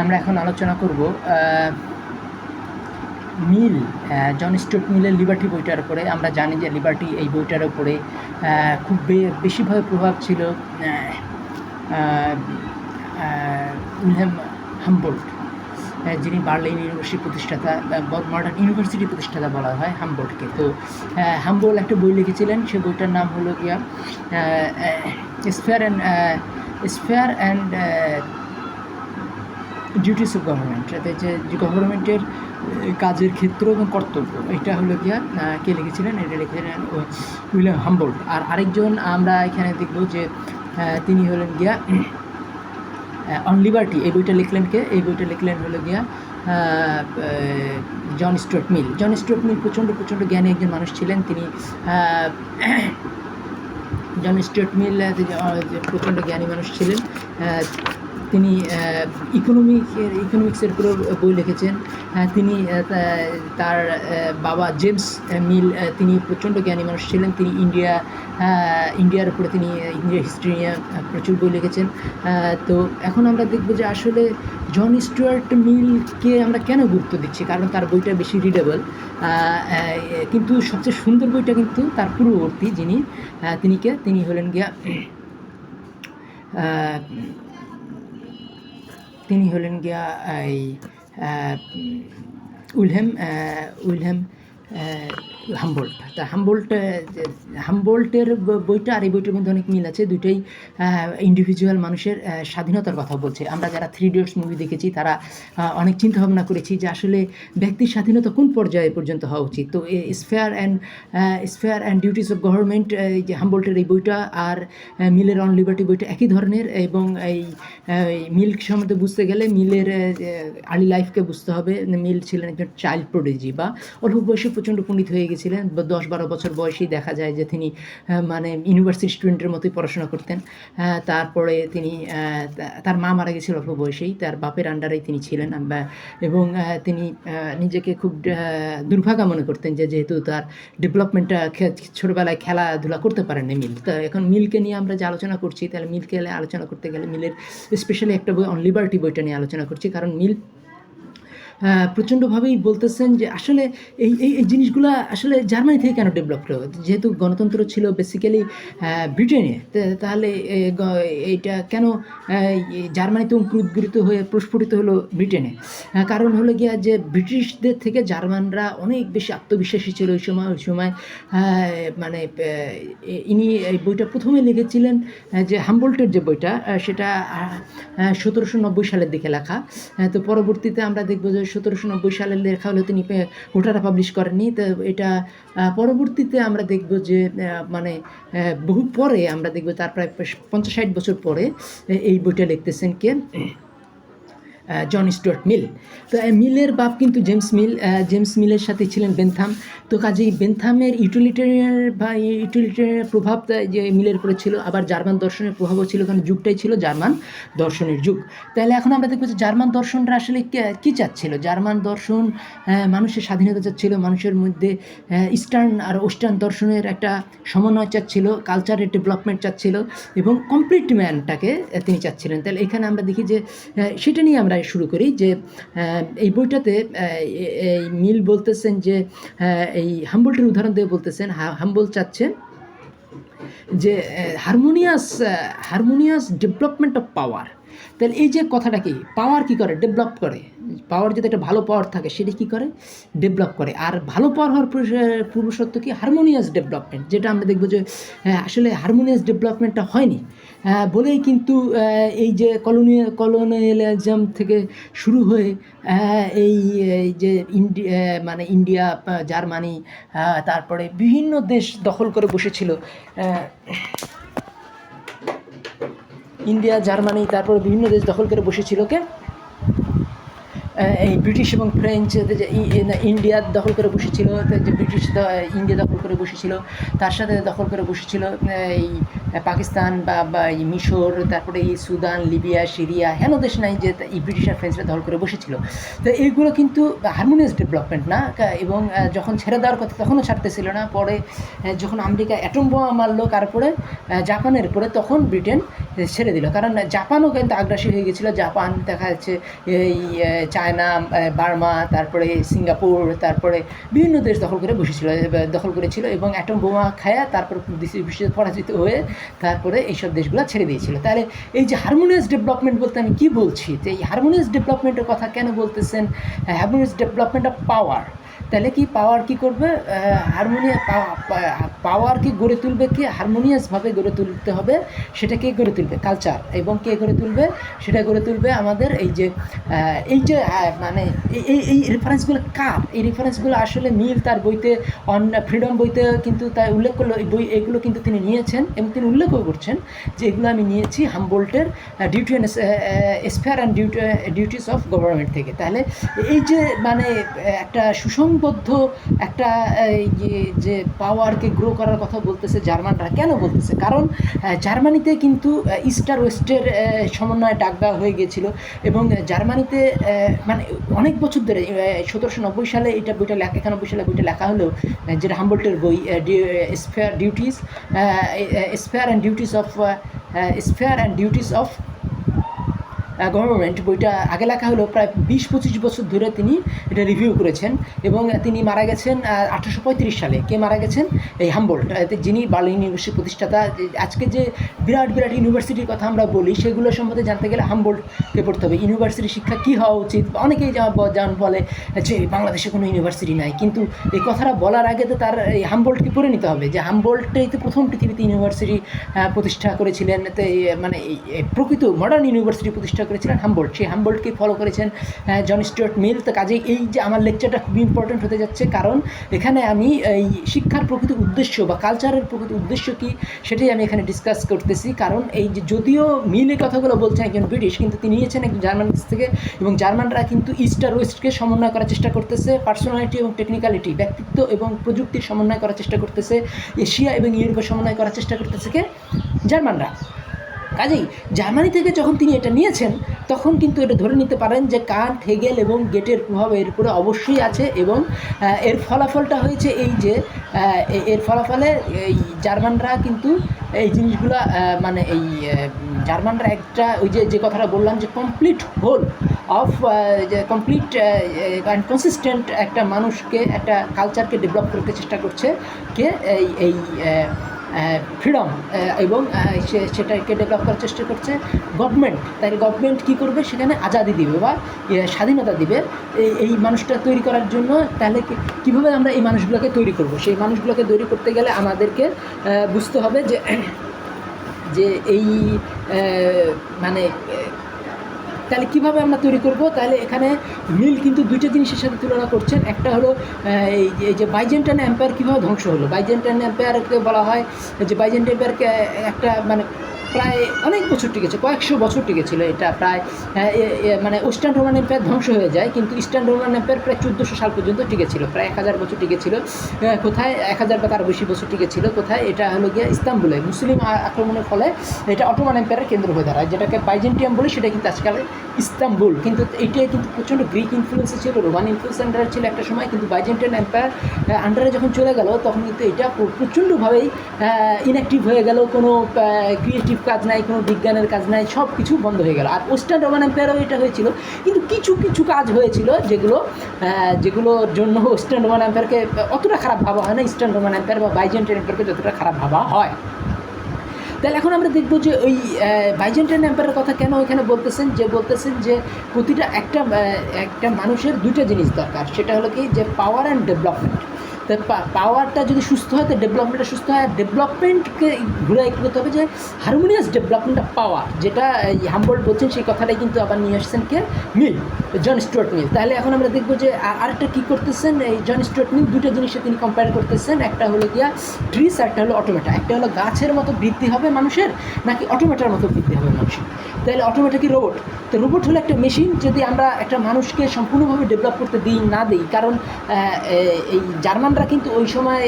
আমরা এখন আলোচনা করব মিল জন স্টুয়ার্ট মিলের লিবার্টি বইটার উপরে। আমরা জানি যে লিবার্টি এই বইটার উপরে খুব বেশিভাবে প্রভাব ছিল উইলহেম হাম্বোল্ট যিনি বার্লিন ইউনিভার্সিটি প্রতিষ্ঠাতা মডার্ন ইউনিভার্সিটি প্রতিষ্ঠাতা বলা হয় হাম্বোল্টকে। তো হাম্বোল একটা বই লিখেছিলেন, সে বইটার নাম হলো গিয়া sphere and sphere and duties of government যে যে গভর্নমেন্টের কাজের ক্ষেত্র এবং কর্তব্য, এটা হলো গিয়া কে লিখেছিলেন? এটা লিখেছিলেন উইলিয়াম হাম্বোল্ট। আর আরেকজন আমরা এখানে দেখব যে তিনি হলেন গিয়া অন লিবার্টি, এই বইটা লিখলেন কে? এই বইটা লিখলেন হলো গিয়া জন স্টুয়ার্ট মিল। জন স্টুয়ার্ট মিল প্রচণ্ড প্রচণ্ড জ্ঞানী একজন মানুষ ছিলেন। তিনি জন স্টুয়ার্ট মিল প্রচণ্ড জ্ঞানী মানুষ ছিলেন। তিনি ইকোনমিকের ইকোনমিক্সের উপর বই লিখেছেন। তিনি তার বাবা জেমস মিল তিনি প্রচণ্ড জ্ঞানী মানুষ ছিলেন। তিনি ইন্ডিয়া ইন্ডিয়ার উপরে তিনি ইন্ডিয়া হিস্ট্রি নিয়ে প্রচুর বই লিখেছেন। তো এখন আমরা দেখব যে আসলে জন স্টুয়ার্ট মিলকে আমরা কেন গুরুত্ব দিচ্ছি? কারণ তার বইটা বেশি রিডেবল কিন্তু সবচেয়ে সুন্দর বইটা কিন্তু তার পূর্ববর্তী যিনি আহ, তিনি হলেন গিয়া তিনি হলেন গিয়া এই উইলহেম উইলহেম হাম্বোল্ট তা হাম্বোল্ট হাম্বোল্টের বইটা আর এই বইটার মধ্যে অনেক মিল আছে। দুইটাই ইন্ডিভিজুয়াল মানুষের স্বাধীনতার কথা বলছে। আমরা যারা থ্রি ডিয়টস মুভি দেখেছি, তারা অনেক চিন্তা ভাবনা করেছি যে আসলে ব্যক্তির স্বাধীনতা কোন পর্যায়ে পর্যন্ত হওয়া উচিত। তো sphere and sphere and duties of government এই যে হাম্বোল্টের এই বইটা আর মিলের অন লিবার্টি বইটা একই ধরনের এবং এই মিল সম্বন্ধে বুঝতে গেলে মিলের আর্লি লাইফকে বুঝতে হবে। মিল ছিলেন একজন চাইল্ড প্রোডিজি বা অল্প বয়সে প্রচণ্ড পণ্ডিত হয়ে গেছিলেন। দশ বারো বছর বয়সেই দেখা যায় যে তিনি মানে ইউনিভার্সিটি স্টুডেন্টের মতোই পড়াশোনা করতেন। তারপরে তিনি তার মা মারা গেছিল অল্প বয়সেই। তার বাপের আন্ডারেই তিনি ছিলেন। এবং তিনি নিজেকে খুব দুর্ভাগা মনে করতেন যে যেহেতু তার ডেভেলপমেন্টটা ছোটোবেলায় খেলাধুলা করতে পারেননি মিল। তো এখন মিলকে নিয়ে আমরা যে আলোচনা করছি, তাহলে মিলকে আলোচনা করতে গেলে মিলের স্পেশালি একটা বই অন লিবার্টি বইটা নিয়ে আলোচনা করছি। কারণ মিল প্রচণ্ডভাবেই বলতেছেন যে আসলে এই এই এই জিনিসগুলো আসলে জার্মানি থেকে কেন ডেভেলপ হলো? যেহেতু গণতন্ত্র ছিল বেসিক্যালি ব্রিটেনে তাহলে এইটা কেন জার্মানিতে অঙ্কুরোদ্গৃত হয়ে প্রস্ফুটিত হলো ব্রিটেনে? কারণ হলো গিয়া যে ব্রিটিশদের থেকে জার্মানরা অনেক বেশি আত্মবিশ্বাসী ছিল ওই সময় ওই সময় মানে ইনি এই বইটা প্রথমে লিখেছিলেন যে হাম্বোল্টের যে বইটা সেটা সতেরোশো নব্বই সালের দিকে লেখা। তো পরবর্তীতে আমরা দেখব যে সতেরোশো সালের লেখা হলে তিনি পে- পাবলিশ করেননি। তো এটা পরবর্তীতে আমরা দেখব যে মানে বহু পরে আমরা দেখব তার প্রায় পঞ্চাশ ষাট বছর পরে এই বইটা লিখতেছেন কে? জন স্টুয়ার্ট মিল। তো মিলের বাপ কিন্তু জেমস মিল জেমস মিলের সাথে ছিলেন বেনথাম। তো, কাজেই বেনথামের ইউটিলিটেরিয়ান বা ইউটিলিটেরিয়ান প্রভাব যে মিলের উপরে ছিল, আবার জার্মান দর্শনের প্রভাবও ছিল, কারণ যুগটাই ছিল জার্মান দর্শনের যুগ। তাহলে এখন আমরা দেখব যে জার্মান দর্শনটা আসলে কী চাচ্ছিল? জার্মান দর্শন মানুষের স্বাধীনতা চাচ্ছিল, মানুষের মধ্যে ইস্টার্ন আর ওয়েস্টার্ন দর্শনের একটা সমন্বয় চাচ্ছিল কালচারের ডেভেলপমেন্ট চাচ্ছিল, এবং কমপ্লিট ম্যানটাকে তিনি চাচ্ছিলেন। তাহলে এখানে আমরা দেখি যে সেটা নিয়ে আমরা শুরু করি যে এই বইটাতে এই মিল বলতেছেন যে এই হাম্বলটির উদাহরণ দিয়ে বলতেছেন হাম্বল চাচ্ছেন যে harmonious harmonious development of power. তাহলে এই যে কথাটা কি, পাওয়ার কি করে? ডেভেলপ করে। পাওয়ার যদি একটা ভালো পাওয়ার থাকে, সেটা কি করে? ডেভেলপ করে। আর ভালো পাওয়ার হওয়ার পূর্ব- পূর্বশর্ত কি? হারমোনিয়াস ডেভেলপমেন্ট, যেটা আমরা দেখব যে আসলে হারমোনিয়াস ডেভেলপমেন্টটা হয়নি। বলেই কিন্তু এই যে কলোনিয়াল কলোনিয়ালিজম থেকে শুরু হয়ে এই যে ইন্ডি মানে ইন্ডিয়া জার্মানি তারপরে বিভিন্ন দেশ দখল করে বসেছিল। ইন্ডিয়া, জার্মানি, তারপরে বিভিন্ন দেশ দখল করে বসেছিল কে এই ব্রিটিশ এবং ফ্রেঞ্চ ইন্ডিয়া দখল করে বসেছিল যে ব্রিটিশ, ইন্ডিয়া দখল করে বসেছিল, তার সাথে দখল করে বসেছিল, এই পাকিস্তান বা মিশর, তারপরে এই সুদান, লিবিয়া, সিরিয়া, হেন দেশ নাই যে এই ব্রিটিশ আর ফ্রেঞ্চরা দখল করে বসেছিল। তো এইগুলো কিন্তু হারমোনিয়াস ডেভেলপমেন্ট না? এবং যখন ছেড়ে দেওয়ার কথা তখনও ছাড়তেছিল না। পরে যখন আমেরিকা অ্যাটম বোমা মারলো, তারপরে জাপানের পরে তখন ব্রিটেন ছেড়ে দিল। কারণ জাপানও কিন্তু আগ্রাসী হয়ে গেছিল। জাপান দেখা যাচ্ছে এই চায়না বার্মা, তারপরে সিঙ্গাপুর, তারপরে বিভিন্ন দেশ দখল করে বসেছিল দখল করেছিল এবং অ্যাটম বোমা খায়া তারপর পরাজিত হয়ে তারপরে এইসব দেশগুলো ছেড়ে দিয়েছিল। তাহলে এই যে হারমোনিয়াস ডেভেলপমেন্ট বলতে আমি কী বলছি? যে এই হারমোনিয়াস ডেভেলপমেন্টের কথা কেন বলতেছেন? হারমোনিয়াস ডেভেলপমেন্ট অফ পাওয়ার তাহলে কি পাওয়ার কি করবে? হারমোনিয়া পাওয়ার কি গড়ে তুলবে কি? হারমোনিয়াসভাবে গড়ে তুলতে হবে সেটা কে গড়ে তুলবে কালচার এবং কে গড়ে তুলবে? সেটা গড়ে তুলবে আমাদের এই যে এই যে মানে এই- এই রেফারেন্সগুলো কার? এই রেফারেন্সগুলো আসলে মিল তার বইতে, অন ফ্রিডম বইতে কিন্তু তাই উল্লেখ করল। এই বই, এগুলো কিন্তু তিনি নিয়েছেন এবং তিনি উল্লেখও করছেন যে এগুলো আমি নিয়েছি হামবোল্টের duty and sphere and duty duties of government থেকে। তাহলে এই যে মানে একটা একটা সুসংবদ্ধ একটা এই যে- পাওয়ারকে গ্রো করার কথা বলতেছে জার্মানরা। কেন বলতেছে? কারণ জার্মানিতে কিন্তু ইস্ট আর ওয়েস্টের সমন্বয়ে ডাক দেওয়া হয়ে গিয়েছিল এবং জার্মানিতে মানে অনেক বছর ধরে সতেরোশো নব্বই সালে এটা বইটা লেখা, একানব্বই সালে বইটা লেখা হলেও যেটা হাম্বোল্টের বই sphere duties sphere and duties of sphere and duties of government বইটা আগে লেখা হলো প্রায় বিশ পঁচিশ বছর ধরে তিনি এটা রিভিউ করেছেন এবং তিনি মারা গেছেন আঠারোশো পঁয়ত্রিশ সালে। কে মারা গেছেন? এই হাম্বোল্ট যিনি বার্লিন ইউনিভার্সিটির প্রতিষ্ঠাতা আজকে যে বিরাট বিরাট ইউনিভার্সিটির কথা আমরা বলি, সেগুলো সম্বন্ধে জানতে গেলে হাম্বোল্টকে পড়তে হবে। ইউনিভার্সিটি শিক্ষা কী হওয়া উচিত? অনেকেই যান বলে যে বাংলাদেশে কোনো ইউনিভার্সিটি নাই। কিন্তু এই কথাটা বলার আগে তো তার এই হাম্বোল্টকে পড়ে নিতে হবে যে হাম্বোল্টটাই তো প্রথম পৃথিবীতে ইউনিভার্সিটি প্রতিষ্ঠা করেছিলেন। তো মানে প্রকৃত মডার্ন ইউনিভার্সিটি প্রতিষ্ঠা করেছিলেন হাম্বোল্ট সেই হাম্বোল্টকে ফলো করেছেন জন স্টুয়ার্ট মিল তো কাজেই এই যে আমার লেকচারটা খুবই ইম্পর্ট্যান্ট হতে যাচ্ছে, কারণ এখানে আমি এই শিক্ষার প্রকৃত উদ্দেশ্য বা কালচারের প্রকৃত উদ্দেশ্য কী, সেটাই আমি এখানে ডিসকাস করতেছি। কারণ এই যে যদিও মিল কথাগুলো বলছেন একজন ব্রিটিশ কিন্তু তিনি নিয়েছেন একজন জার্মান থেকে, এবং জার্মানরা কিন্তু ইস্ট আর ওয়েস্টকে সমন্বয় করার চেষ্টা করতেছে। পার্সোনালিটি এবং টেকনিক্যালিটি ব্যক্তিত্ব এবং প্রযুক্তির সমন্বয় করার চেষ্টা করতেছে। এশিয়া এবং ইউরোপের সমন্বয় করার চেষ্টা করতেছে কে? জার্মানরা কাজেই জার্মানি থেকে যখন তিনি এটা নিয়েছেন, তখন কিন্তু এটা ধরে নিতে পারেন যে কান্ট হেগেল এবং গেটের প্রভাব এর উপরে অবশ্যই আছে এবং এর ফলাফলটা হয়েছে এই যে এর ফলাফলে এই জার্মানরা কিন্তু এই জিনিসগুলো মানে এই জার্মানরা একটা ওই যে যে কথাটা বললাম যে কমপ্লিট হোল অফ যে কমপ্লিট অ্যান্ড কনসিস্টেন্ট একটা মানুষকে, একটা কালচারকে ডেভেলপ করতে চেষ্টা করছে, কে এই এই ফ্রিডম এবং সেটাকে ডেভেলপ করার চেষ্টা করছে গভর্নমেন্ট তাই গভর্নমেন্ট কী করবে? সেখানে আজাদি দিবে বা স্বাধীনতা দিবে। এই এই মানুষটা তৈরি করার জন্য তাহলে কীভাবে আমরা এই মানুষগুলোকে তৈরি করব? সেই মানুষগুলোকে তৈরি করতে গেলে আমাদেরকে বুঝতে হবে যে যে এই মানে তাহলে কীভাবে আমরা তৈরি করব? তাহলে এখানে মিল কিন্তু দুইটা জিনিসের সাথে তুলনা করছেন। একটা হলো এই যে- বাইজেন্টাইন এম্পায়ার কীভাবে ধ্বংস হলো? বাইজেন্টাইন এম্পায়ারকে বলা হয় যে বাইজেন্টাইন এম্পায়ারকে একটা মানে প্রায় অনেক বছর টিকেছে, কয়েকশো বছর টিকেছিল এটা, প্রায় এ- মানে ওয়েস্টার্ন রোমান এম্পায়ার ধ্বংস হয়ে যায়, কিন্তু ইস্টার্ন রোমান এম্পায়ার প্রায় চোদ্দোশো সাল পর্যন্ত টিকেছিল, প্রায় এক হাজার বছর টিকেছিল কোথায়, এক হাজার বা তার বেশি বছর টিকেছিল, কোথায়, এটা হলো গিয়ে ইস্তাম্বুলে, মুসলিম আক্রমণের ফলে এটা অটোমান এম্পায়ারের কেন্দ্র হয়ে দাঁড়ায়, যেটাকে বাইজেন্টিয়াম বলি, সেটা কিন্তু আজকাল ইস্তাম্বুল, কিন্তু এইটা কিন্তু প্রচণ্ড গ্রিক ইনফ্লুয়েন্সে ছিল, রোমান ইনফ্লুয়েন্স আন্ডারে ছিল একটা সময়, কিন্তু বাইজেন্টিয়ান এম্পায়ার আন্ডারে যখন চলে গেল, তখন কিন্তু এটা প্রচণ্ডভাবেই ইনঅ্যাক্টিভ হয়ে গেল, কোনো ক্রিয়েটিভ কাজ নাই, কোনো বিজ্ঞানের কাজ নাই সব কিছু বন্ধ হয়ে গেল। আর ওয়েস্টার্ন রোমান এম্পায়ারও এটা হয়েছিল। কিন্তু কিছু কিছু কাজ হয়েছিল যেগুলো যেগুলোর জন্য ওয়েস্টার্ন রোমান এম্পায়ারকে অতটা খারাপ ভাবা হয় না। ইস্টার্ন রোমান এম্পায়ার বা বাইজেন্টিয়ান এম্পায়ারকে যতটা খারাপ ভাবা হয়। তাহলে এখন আমরা দেখব যে ওই বাইজেন্টাইন এম্পায়ারের কথা কেন এখানে বলতেছেন? যে বলতেছেন যে প্রতিটা একটা একটা মানুষের দুইটা জিনিস দরকার। সেটা হলো কি? যে পাওয়ার অ্যান্ড ডেভেলপমেন্ট পাওয়ারটা যদি সুস্থ হয়, তো ডেভেলপমেন্টটা সুস্থ হয়। ডেভেলপমেন্টকে ঘুরে করতে হবে যে হারমোনিয়াস ডেভেলপমেন্ট অফ পাওয়ার যেটা, এই হাম্বোল্ড বলছেন, সেই কথাটাই কিন্তু আবার নিয়ে আসছেন কে? মিল জন স্টুয়ার্ট মিল তাহলে এখন আমরা দেখব যে আরেকটা কী করতেছেন? এই জন স্টুয়ার্ট মিল দুটো জিনিসে তিনি কম্পেয়ার করতেছেন। একটা হলো গিয়া ট্রিস একটা হলো অটোমেটা একটা হলো গাছের মতো বৃদ্ধি হবে মানুষের, নাকি অটোমেটার মতো বৃদ্ধি হবে মানুষের? তাহলে অটোমেটিকই রোবট তো রোবট হলো একটা মেশিন যদি আমরা একটা মানুষকে সম্পূর্ণভাবে ডেভেলপ করতে দিই, না দিই, কারণ এই জার্মানরা কিন্তু ওই সময়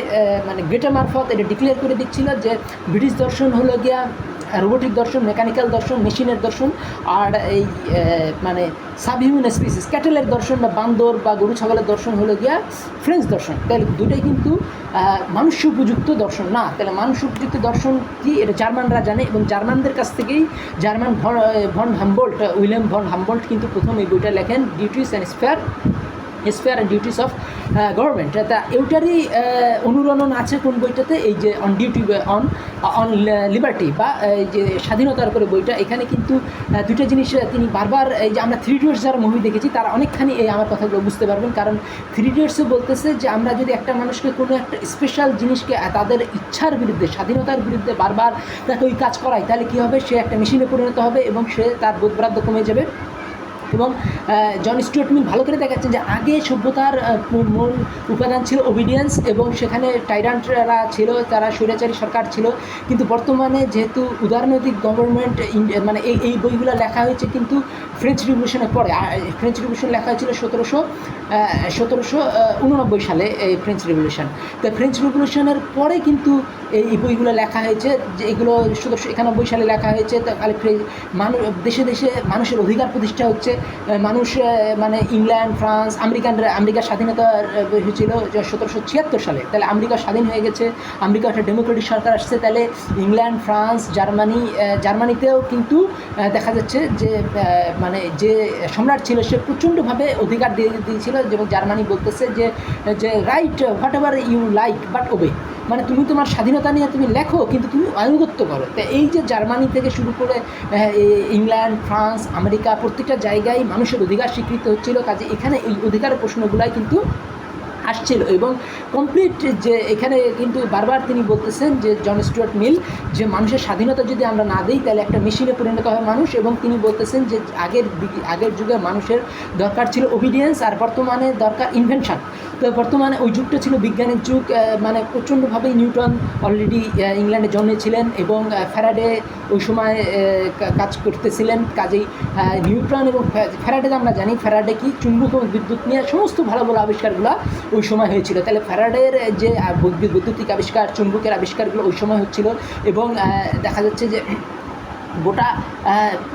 মানে গ্রেটার মারফত এটা ডিক্লেয়ার করে দিচ্ছিল যে ব্রিটিশ দর্শন হলো গিয়া রোবোটিক দর্শন মেকানিক্যাল দর্শন মেশিনের দর্শন, আর এই মানে সাবহিউম্যান স্পিসিস ক্যাটেলের দর্শন বা বান্দর বা গরু, ছাগলের দর্শন হলো গিয়া ফ্রেঞ্চ দর্শন। তাহলে দুটোই কিন্তু মানুষ উপযুক্ত দর্শন। না, তাহলে মানুষ উপযুক্ত দর্শন কি? এটা জার্মানরা জানে এবং জার্মানদের কাছ থেকেই German von von Humboldt, William von Humboldt কিন্তু প্রথম এই বইটা লেখেন duties and sphere sphere and duties of government তা এটারই অনুরণন আছে কোন বইটাতে? এই যে on duty on on liberty বা এই যে স্বাধীনতার উপরে বইটা। এখানে কিন্তু আহ, দুটো জিনিস তিনি বারবার এই যে আমরা থ্রি ইডিয়টস যারা মুভি দেখেছি তারা অনেকখানি এই আমার কথাগুলো বুঝতে পারবেন। কারণ থ্রি ইডিয়টসও বলতেছে যে আমরা যদি একটা মানুষকে কোনো একটা স্পেশাল জিনিসকে তাদের ইচ্ছার বিরুদ্ধে স্বাধীনতার বিরুদ্ধে বারবার তাকে ওই কাজ করায় তাহলে কী হবে? সে একটা মেশিনে পরিণত হবে এবং সে তার বোধবরাদ্দ কমে যাবে। এবং জন স্টুয়ার্ট মিল ভালো করে দেখাচ্ছেন যে আগে সভ্যতার মূল- উপাদান ছিল ওবিডিয়েন্স এবং সেখানে টাইরান্টরা ছিল, তারা স্বৈরাচারী সরকার ছিল। কিন্তু বর্তমানে যেহেতু উদারনৈতিক গভর্নমেন্ট মানে এই এই বইগুলো লেখা হয়েছে কিন্তু ফ্রেঞ্চ রিভলিউশনের পরে ফ্রেঞ্চ রিভলিউশন লেখা হয়েছিল সতেরোশো সতেরোশো উননব্বই সালে এই ফ্রেঞ্চ রিভলিউশন তো ফ্রেঞ্চ রিভলিউশনের পরে কিন্তু এই বইগুলো লেখা হয়েছে, যে এগুলো সতেরোশো একানব্বই সালে লেখা হয়েছে, তা খালি ফ্রে- মানুষ দেশে দেশে মানুষের অধিকার প্রতিষ্ঠা হচ্ছে। মানুষ মানে ইংল্যান্ড, ফ্রান্স, আমেরিকান, আমেরিকার স্বাধীনতা হয়েছিল সতেরোশো ছিয়াত্তর সালে। তাহলে আমেরিকা স্বাধীন হয়ে গেছে, আমেরিকা একটা ডেমোক্রেটিক সরকার আসছে, তাহলে ইংল্যান্ড, ফ্রান্স, জার্মানি জার্মানিতেও কিন্তু দেখা যাচ্ছে যে মানে যে সম্রাট ছিল, সে প্রচণ্ডভাবে অধিকার দিয়ে দিয়েছিল এবং জার্মানি বলতেছে যে যে right whatever you like but obey মানে তুমি তোমার স্বাধীনতা নিয়ে তুমি লেখো, কিন্তু তুমি আনুগত্য করো। তা এই যে জার্মানি থেকে শুরু করে ইংল্যান্ড ফ্রান্স আমেরিকা প্রত্যেকটা জায়গায় মানুষের অধিকার স্বীকৃত হচ্ছিল। কাজে এখানে এই অধিকার প্রশ্নগুলাই কিন্তু আসছিল এবং কমপ্লিট যে এখানে কিন্তু বারবার তিনি বলতেছেন যে জন স্টুয়ার্ট মিল, যে মানুষের স্বাধীনতা যদি আমরা না দিই, তাহলে একটা মেশিনে পরিণত হয় মানুষ এবং তিনি বলতেছেন যে আগের আগের যুগে মানুষের দরকার ছিল ওবিডিয়েন্স আর বর্তমানে দরকার ইনভেনশন তো বর্তমানে ওই যুগটা ছিল বিজ্ঞানের যুগ মানে প্রচণ্ডভাবেই নিউটন অলরেডি ইংল্যান্ডে জন্মেছিলেন এবং ফ্যারাডে ওই সময় কাজ করতেছিলেন। কাজেই নিউট্রন এবং ফ্যা- ফ্যারাডে আমরা জানি, ফ্যারাডে কি চুম্বক এবং বিদ্যুৎ নিয়ে সমস্ত ভালো ভালো আবিষ্কারগুলো ওই সময় হয়েছিল। তাহলে ফ্যারাডের যে বৈদ্যুতিক আবিষ্কার, চুম্বকের আবিষ্কারগুলো ওই সময় হচ্ছিল এবং দেখা যাচ্ছে যে গোটা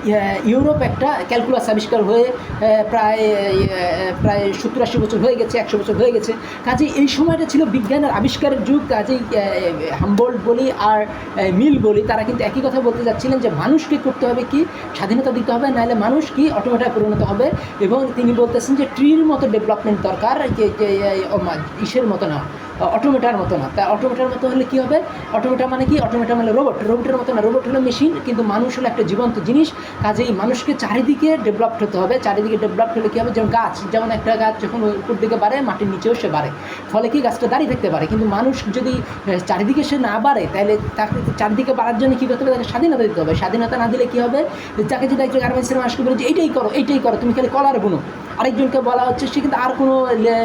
ইয়ে- ইউরোপ একটা ক্যালকুলাস আবিষ্কার হয়ে প্রায় প্রায় সত্তর আশি বছর হয়ে গেছে, একশো বছর হয়ে গেছে। কাজেই এই সময়টা ছিল বিজ্ঞানের আবিষ্কারের যুগ, কাজেই হাম্বোল্ড বলি আর মিল বলি, তারা কিন্তু একই কথা বলতে যাচ্ছিলেন যে মানুষকে করতে হবে কি, স্বাধীনতা দিতে হবে, নাহলে মানুষ কি অটোমেটায় পরিণত হবে। এবং তিনি বলতেছেন যে ট্রির মতো ডেভেলপমেন্ট দরকার ইসের মতো না। অটোমেটার মতো না। তা অটোমেটার মতো হলে কী হবে? অটোমেটা মানে কি? অটোমেটা মানে রোবট রোবটের মতো না রোবট হলো মেশিন কিন্তু মানুষ হলো একটা জীবন্ত জিনিস। কাজেই মানুষকে চারিদিকে ডেভেলপড হতে হবে। চারিদিকে ডেভেলপড হলে কী হবে? যেমন গাছ, যেমন একটা গাছ যখন উপর দিকে বাড়ে, মাটির নিচেও সে বাড়ে। ফলে কি গাছটা দাঁড়িয়ে থাকতে পারে? কিন্তু মানুষ যদি চারিদিকে সে না বাড়ে, তাহলে তাকে চারিদিকে বাড়ার জন্য কী করতে হবে? তাকে স্বাধীনতা দিতে হবে। স্বাধীনতা না দিলে কী হবে? যাকে যদি একটা গার্মেন্টসের মানুষকে বলে যে, এইটাই করো এইটাই করো, তুমি খালি কলার বুনো। আরেকজনকে বলা হচ্ছে, সে কিন্তু আর কোনো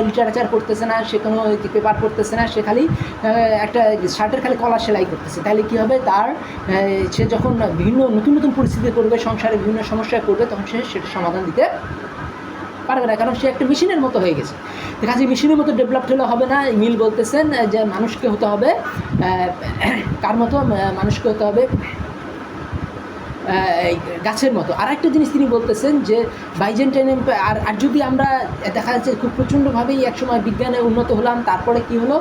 লিটারেচার করতেছে না, সে কোনো পেপার পড়তেছে না, সে খালি একটা শার্টের খালি কলার সেলাই করতেছে। তাহলে কী হবে? তার সে যখন বিভিন্ন নতুন নতুন পরিস্থিতি করবে, সংসারে বিভিন্ন সমস্যায় পড়বে, তখন সে সেটা সমাধান দিতে পারবে না, কারণ সে একটা মেশিনের মতো হয়ে গেছে। তো কাজে মেশিনের মতো ডেভেলপড হলে হবে না, মিল বলতেছেন যে মানুষকে হতে হবে কার মতো মানুষকে হতে হবে গাছের মতো। আর একটা জিনিস তিনি বলতেছেন যে, বাইজেন্টাইন এম্পায়ার আর আর যদি আমরা দেখা যাচ্ছে খুব প্রচণ্ডভাবেই একসময় বিজ্ঞানে উন্নত হলাম, তারপরে কি হলো?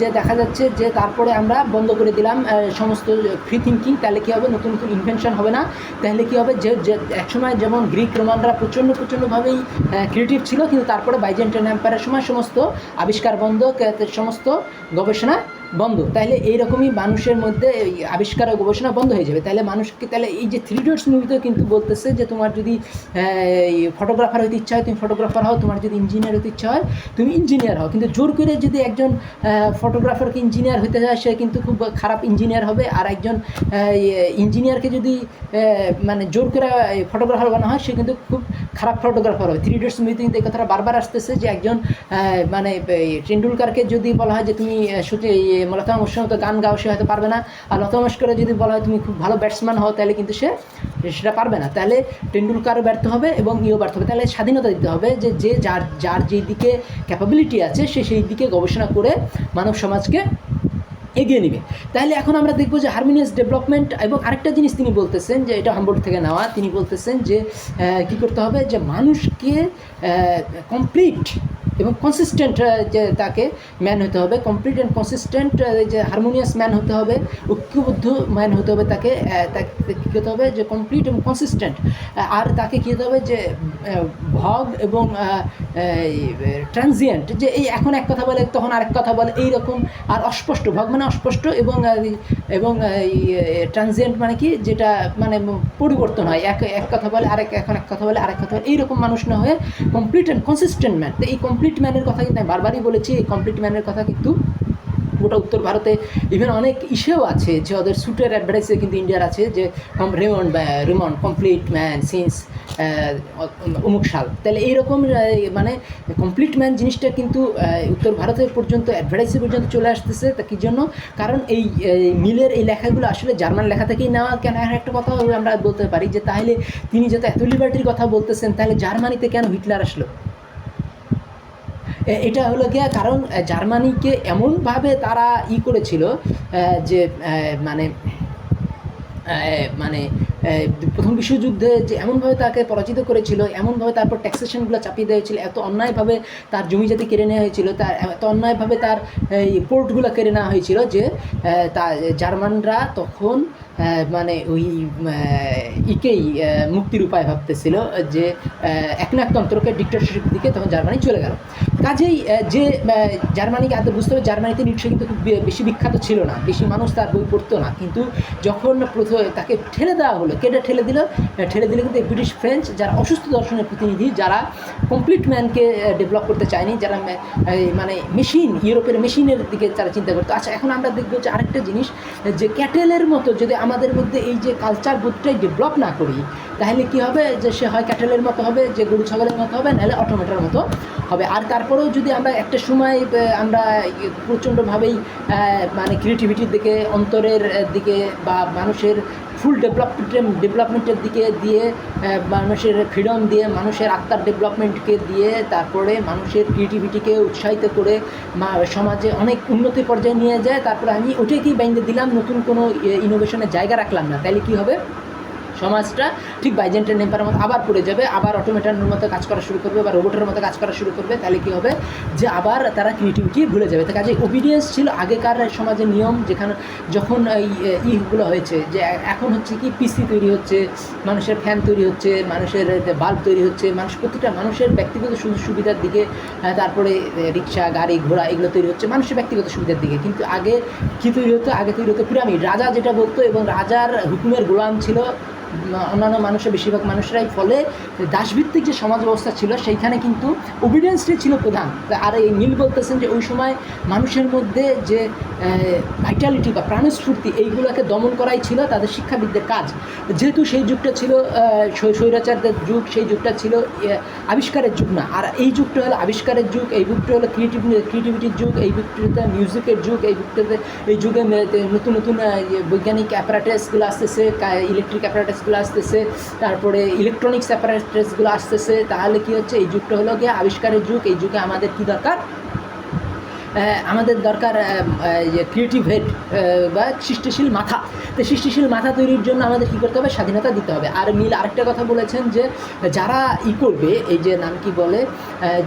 যে দেখা যাচ্ছে যে তারপরে আমরা বন্ধ করে দিলাম সমস্ত ফ্রি থিঙ্কিং তাহলে কী হবে? নতুন নতুন ইনভেনশন হবে না। তাহলে কী হবে? যে যে একসময় যেমন গ্রিক রোমানরা প্রচণ্ড, প্রচণ্ডভাবেই ক্রিয়েটিভ ছিল, কিন্তু তারপরে বাইজেন্টাইন এম্পায়ারের সময় সমস্ত আবিষ্কার বন্ধ সমস্ত গবেষণা বন্ধ। তাহলে এইরকমই মানুষের মধ্যে আবিষ্কার ও গবেষণা বন্ধ হয়ে যাবে। তাহলে মানুষকে তাহলে এই যে থ্রি ডটস মুভিতেও কিন্তু বলতেছে যে তোমার যদি ফটোগ্রাফার হতে ইচ্ছা হয়, তুমি ফটোগ্রাফার হও, তোমার যদি ইঞ্জিনিয়ার হতে ইচ্ছা হয়, তুমি ইঞ্জিনিয়ার হও। কিন্তু জোর করে যদি একজন ফটোগ্রাফারকে ইঞ্জিনিয়ার হতে যায় সে কিন্তু খুব খারাপ ইঞ্জিনিয়ার হবে। আর একজন ইঞ্জিনিয়ারকে যদি মানে জোর করে ফটোগ্রাফার বানানো হয়, সে কিন্তু খুব খারাপ ফটোগ্রাফার হবে। থ্রি ডটস মুভিতে কিন্তু এই কথাটা বারবার আসতেছে যে একজন মানে টেন্ডুলকারকে যদি বলা হয় যে তুমি সত্যি লতা মঙ্গেশকরের মতো গান গাও, সে হয়তো পারবে না। আর লতা মঙ্গেশকরের যদি বলা হয় তুমি খুব ভালো ব্যাটসম্যান হও, তাহলে কিন্তু সে সেটা পারবে না। তাহলে টেন্ডুলকারও ব্যর্থ হবে এবং ইও ব্যর্থ হবে। তাহলে স্বাধীনতা দিতে হবে যে যে যার যার যেই দিকে ক্যাপাবিলিটি আছে, সে সেই দিকে গবেষণা করে মানব সমাজকে এগিয়ে নেবে। তাহলে এখন আমরা দেখব যে হারমোনিয়াস ডেভেলপমেন্ট এবং আরেকটা জিনিস তিনি বলতেছেন যে, এটা হামবোর্ড থেকে নেওয়া। তিনি বলতেছেন যে কী করতে হবে? যে মানুষকে কমপ্লিট এবং কনসিস্টেন্ট যে তাকে ম্যান হতে হবে কমপ্লিট অ্যান্ড কনসিস্টেন্ট যে হারমোনিয়াস ম্যান হতে হবে, ঐক্যবদ্ধ ম্যান হতে হবে তাকে তাকে কী হতে হবে? যে কমপ্লিট এবং কনসিস্টেন্ট আর তাকে কী হতে হবে? যে ভগ এবং ট্রানজিয়েন্ট যে এই এখন এক কথা বলে, তখন আরেক কথা বলে এই রকম আর অস্পষ্ট, ভগ মানে অস্পষ্ট এবং এবং ট্রানজিয়েন্ট মানে কি? যেটা মানে পরিবর্তন হয়, এক এক কথা বলে, আরেক, এখন এক কথা বলে, আরেক কথা বলে, এইরকম মানুষ না হয়ে কমপ্লিট অ্যান্ড কনসিস্টেন্ট ম্যান তো এই কমপ্লিট ম্যানের কথা কিন্তু আমি বারবারই বলেছি, এই কমপ্লিট ম্যানের কথা কিন্তু গোটা উত্তর ভারতে ইভেন অনেক ইসেও আছে, যে ওদের স্যুটের অ্যাডভার্টাইজে কিন্তু ইন্ডিয়ার আছে, যে কম Raymond Raymond complete man since অমুক সাল। তাহলে এইরকম মানে কমপ্লিট ম্যান জিনিসটা কিন্তু উত্তর ভারতের পর্যন্ত অ্যাডভার্টাইজে পর্যন্ত চলে আসতেছে, তা কী জন্য? কারণ এই মিলের এই লেখাগুলো আসলে জার্মান লেখা থেকেই নেওয়া, কেন? আর একটা কথা আমরা বলতে পারি যে তাহলে তিনি যত এত লিবার্টির কথা বলতেছেন, তাহলে জার্মানিতে কেন হিটলার আসলো? এটা হলো গিয়া কারণ জার্মানিকে এমনভাবে তারা ই করেছিল যে মানে মানে প্রথম বিশ্বযুদ্ধে যে এমনভাবে তাকে পরাজিত করেছিল, এমনভাবে তারপর ট্যাক্সেশনগুলো চাপিয়ে দেওয়া হয়েছিল, এত অন্যায়ভাবে তার জমি জাতি কেড়ে নেওয়া হয়েছিল, তার, এত অন্যায়ভাবে তার পোর্টগুলো কেড়ে নেওয়া হয়েছিল যে তা জার্মানরা তখন মানে ওই ইকেই মুক্তির উপায় ভাবতেছিল যে একনাকতন্ত্রকে ডিক্টেটরশিপ দিকে তখন জার্মানি চলে গেল। কাজেই যে জার্মানিকে আদৌ বুঝতে হবে, জার্মানিতে নিশ্চয়ই কিন্তু খুব বেশি বিখ্যাত ছিল না, বেশি মানুষ তার বই পড়তো না। কিন্তু যখন প্রথমে তাকে ঠেলে দেওয়া হলো কেটে ঠেলে দিল? ঠেলে দিলে কিন্তু ব্রিটিশ ফ্রেঞ্চ, যারা অসুস্থ দর্শনের প্রতিনিধি, যারা কমপ্লিট ম্যানকে ডেভেলপ করতে চায়নি, যারা মানে মেশিন ইউরোপের মেশিনের দিকে তারা চিন্তা করতো। আচ্ছা এখন আমরা দেখব যে আরেকটা জিনিস, যে ক্যাটেলের মতো যদি আমাদের মধ্যে এই যে কালচার বোধটাই ডেভেলপ না করি, তাহলে কি হবে? যে সে হয় ক্যাটেলের মতো হবে, যে গরু ছাগলের মতো হবে, নাহলে অটোমেটার মতো হবে। আর তারপরেও যদি আমরা একটা সময় আমরা প্রচণ্ডভাবেই মানে ক্রিয়েটিভিটির দিকে, অন্তরের দিকে বা মানুষের ফুল ডেভেলপমেন্ট ডেভেলপমেন্টের দিকে দিয়ে মানুষের ফ্রিডম দিয়ে, মানুষের আত্মার ডেভেলপমেন্টকে দিয়ে, তারপরে মানুষের ক্রিয়েটিভিটিকে উৎসাহিত করে সমাজে অনেক উন্নতি পর্যায়ে নিয়ে যায়। তারপরে আমি ওটাকেই বাইন্দে দিলাম, নতুন কোনো ইনোভেশনের জায়গা রাখলাম না। তাহলে কী হবে? সমাজটা ঠিক বাইজেন্টের নেম্পারের মতো আবার পড়ে যাবে, আবার অটোমেটার মতো কাজ করা শুরু করবে বা রোবটের মতো কাজ করা শুরু করবে, তাহলে কী হবে? যে আবার তারা ক্রিয়েটিভিটি ভুলে যাবে। তো কাজে ওবিডিয়েন্স ছিল আগেকার সমাজের নিয়ম যেখানে যখন এই ইগুলো হয়েছে, যে এখন হচ্ছে কি পিসি তৈরি হচ্ছে, মানুষের ফ্যান তৈরি হচ্ছে, মানুষের বাল্ব তৈরি হচ্ছে, মানুষ প্রতিটা মানুষের ব্যক্তিগত সুযোগ সুবিধার দিকে তারপরে রিক্সা, গাড়ি, ঘোড়া এগুলো তৈরি হচ্ছে মানুষের ব্যক্তিগত সুবিধার দিকে। কিন্তু আগে কী তৈরি হতো? আগে তৈরি হতো পিরামিড। রাজা যেটা বলতো এবং রাজার হুকুমের গোলাম ছিল অন্যান্য মানুষের, বেশিরভাগ মানুষরাই ফলে দাসভিত্তিক যে সমাজ ব্যবস্থা ছিল, সেইখানে কিন্তু ওবিডিয়েন্সটাই ছিল প্রধান। আর এই মিল বলতেছেন যে ওই সময় মানুষের মধ্যে যে ভাইটালিটি বা প্রাণস্ফূর্তি এইগুলোকে দমন করাই ছিল তাদের শিক্ষাবিদদের কাজ। যেহেতু সেই যুগটা ছিল স্বৈরাচারদের যুগ, সেই যুগটা ছিল আবিষ্কারের যুগ না। আর এই যুগটা হলো আবিষ্কারের যুগ, এই যুগটা হলো ক্রিয়েটিভ ক্রিয়েটিভিটির যুগ, এই যুগটাতে মিউজিকের যুগ, এই যুগটাতে, এই যুগে নতুন নতুন বৈজ্ঞানিক অ্যাপারেটাসগুলো আসতেছে ইলেকট্রিক অ্যাপারেটাসগুলো আসতেছে, তারপরে ইলেকট্রনিক্স অ্যাপারেটাসগুলো আসতেছে, তাহলে কি হচ্ছে? এই যুগটা হলো গিয়ে আবিষ্কারের যুগ, এই যুগে আমাদের কী দরকার? আমাদের দরকার ক্রিয়েটিভ হেড বা সৃষ্টিশীল মাথা। তো সৃষ্টিশীল মাথা তৈরির জন্য আমাদের কী করতে হবে? স্বাধীনতা দিতে হবে। আর মিল আরেকটা কথা বলেছেন যে, যারা ই করবে, এই যে নাম কি বলে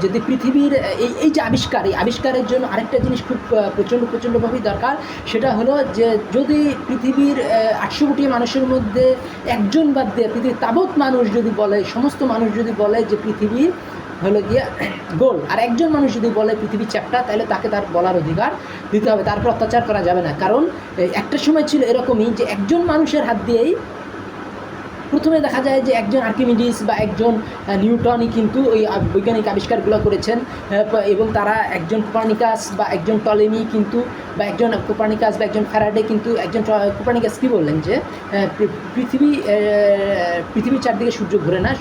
যদি পৃথিবীর এই এই যে আবিষ্কার, এই আবিষ্কারের জন্য আরেকটা জিনিস খুব প্রচণ্ড, প্রচণ্ডভাবেই দরকার, সেটা হলো যে, যদি পৃথিবীর আটশো কোটি মানুষের মধ্যে একজন বাদ দিয়ে পৃথিবীর তাবৎ মানুষ যদি বলে, সমস্ত মানুষ যদি বলে যে পৃথিবী হলো গিয়ে গোল। আর একজন মানুষ যদি বলে পৃথিবী চ্যাপ্টা, তাহলে তাকে তার বলার অধিকার দিতে হবে। তারপর অত্যাচার করা যাবে না। কারণ একটা সময় ছিল এরকমই যে একজন মানুষের হাত দিয়েই প্রথমে দেখা যায় যে একজন আর্কিমিডিস বা একজন নিউটনই কিন্তু ওই বৈজ্ঞানিক আবিষ্কারগুলো করেছেন এবং তারা একজন কোপার্নিকাস বা একজন টলেমি কিন্তু, বা একজন কোপার্নিকাস বা একজন ফ্যারাডে কিন্তু একজন কোপার্নিকাস কী বললেন যে পৃথিবী পৃথিবীর চারদিকে সূর্য ঘুরে না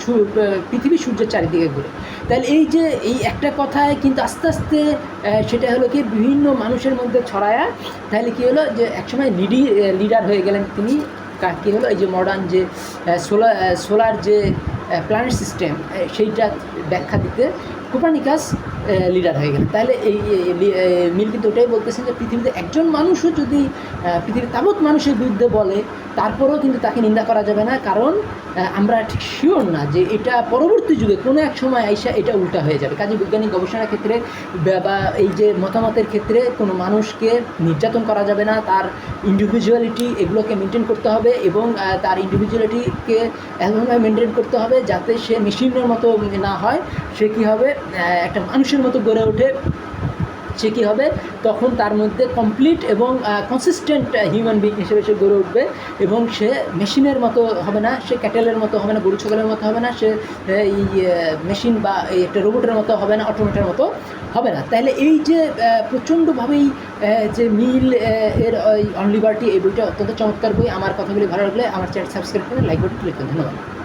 পৃথিবী সূর্যের চারিদিকে ঘুরে। তাহলে এই যে, এই একটা কথায় কিন্তু আস্তে আস্তে সেটা হলো কি বিভিন্ন মানুষের মধ্যে ছড়ায়া, তাহলে কী হলো যে একসময় লিডি লিডার হয়ে গেলেন তিনি কা- হলো? এই যে মডার্ন যে সোলার সোলার যে প্ল্যানেট সিস্টেম সেইটা ব্যাখ্যা দিতে কোপার্নিকাস লিডার হয়ে গেলেন। তাহলে এই মিল কিন্তু ওটাই বলতেছেন যে পৃথিবীতে একজন মানুষও যদি পৃথিবীর তাবৎ মানুষের বিরুদ্ধে বলে, তারপরেও কিন্তু তাকে নিন্দা করা যাবে না। কারণ আমরা ঠিক শিওর না যে এটা পরবর্তী যুগে কোনো এক সময় আইসা এটা উল্টা হয়ে যাবে। কাজে বৈজ্ঞানিক গবেষণার ক্ষেত্রে বা- বা এই যে মতামতের ক্ষেত্রে কোনো মানুষকে নির্যাতন করা যাবে না। তার ইন্ডিভিজুয়ালিটি এগুলোকে মেনটেন করতে হবে এবং তার ইন্ডিভিজুয়ালিটিকে এমনভাবে মেনটেন করতে হবে যাতে সে মেশিনের মতো না হয়। সে কী হবে? একটা মানুষের মতো গড়ে ওঠে সে কী হবে? তখন তার মধ্যে কমপ্লিট এবং কনসিস্টেন্ট হিউম্যান বিং হিসেবে সে গড়ে উঠবে এবং সে মেশিনের মতো হবে না, সে ক্যাটেলের মতো হবে না, গরু, ছাগলের মতো হবে না, সে এই মেশিন বা এই একটা রোবটের মতো হবে না অটোমেটের মতো হবে না। তাহলে এই যে প্রচণ্ডভাবেই যে মিল এর অন লিবার্টি এই বইটা অত্যন্ত চমৎকার বই। আমার কথাগুলি ভালো লাগলে আমার চ্যানেল সাবস্ক্রাইব করে লাইক বাটন ক্লিক করুন ধন্যবাদ।